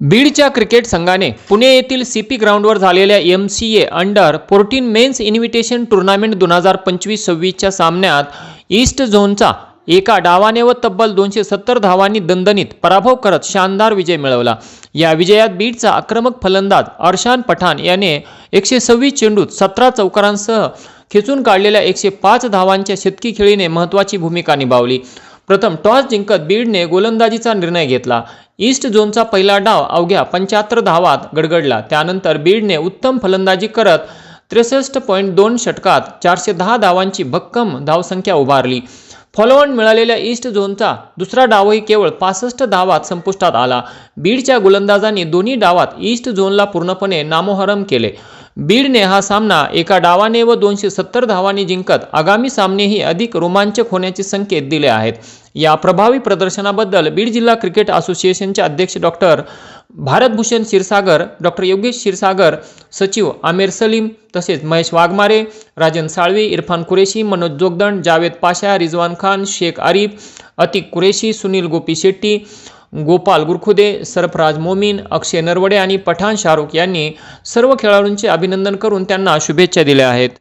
बीडच्या क्रिकेट संघाने पुणे येथील सी पी ग्राउंडवर झालेल्या M C A under fourteen men's invitation tournament दोन हजार पंचवीस सव्वीसच्या सामन्यात ईस्ट झोनचा एका डावाने व तब्बल दोनशे सत्तर धावांनी दणदणीत पराभव करत शानदार विजय मिळवला. या विजयात बीडचा आक्रमक फलंदाज अर्शान पठाण याने एकशे सव्वीस चेंडूत सतरा चौकारांसह खेचून काढलेल्या एकशे पाच धावांच्या शतकी खेळीने महत्त्वाची भूमिका निभावली. प्रथम टॉस जिंकत बीडने गोलंदाजीचा निर्णय घेतला. ईस्ट झोनचा पहिला डाव अवघ्या पंच्याहत्तर धावात गडगडला. त्यानंतर बीडने उत्तम फलंदाजी करत त्रेसष्ट पॉईंट दोन षटकात चारशे दहा धावांची भक्कम धावसंख्या उभारली. फॉलोअन मिळालेल्या ईस्ट झोनचा दुसरा डावही केवळ पासष्ट धावात संपुष्टात आला. बीडच्या गोलंदाजांनी दोन्ही डावात ईस्ट झोनला पूर्णपणे नामोहरम केले. बीडने हा सामना एका डावाने व दोनशे सत्तर धावांनी जिंकत आगामी सामनेही अधिक रोमांचक होण्याचे संकेत दिले आहेत. या प्रभावी प्रदर्शनाबद्दल बीड जिल्हा क्रिकेट असोसिएशनचे अध्यक्ष डॉक्टर भारतभूषण क्षीरसागर डॉक्टर योगेश क्षीरसागर सचिव आमिर सलीम तसेच महेश वाघमारे राजन साळवी इरफान कुरेशी मनोज जोगदंड जावेद पाशा रिजवान खान शेख आरिफ अतिक कुरेशी सुनील गोपी शेट्टी गोपाल गुरखुदे सरफराज मोमीन अक्षय नरवडे आणि पठाण शाहरुख यांनी सर्व खेळाडूंचे अभिनंदन करून त्यांना शुभेच्छा दिल्या आहेत.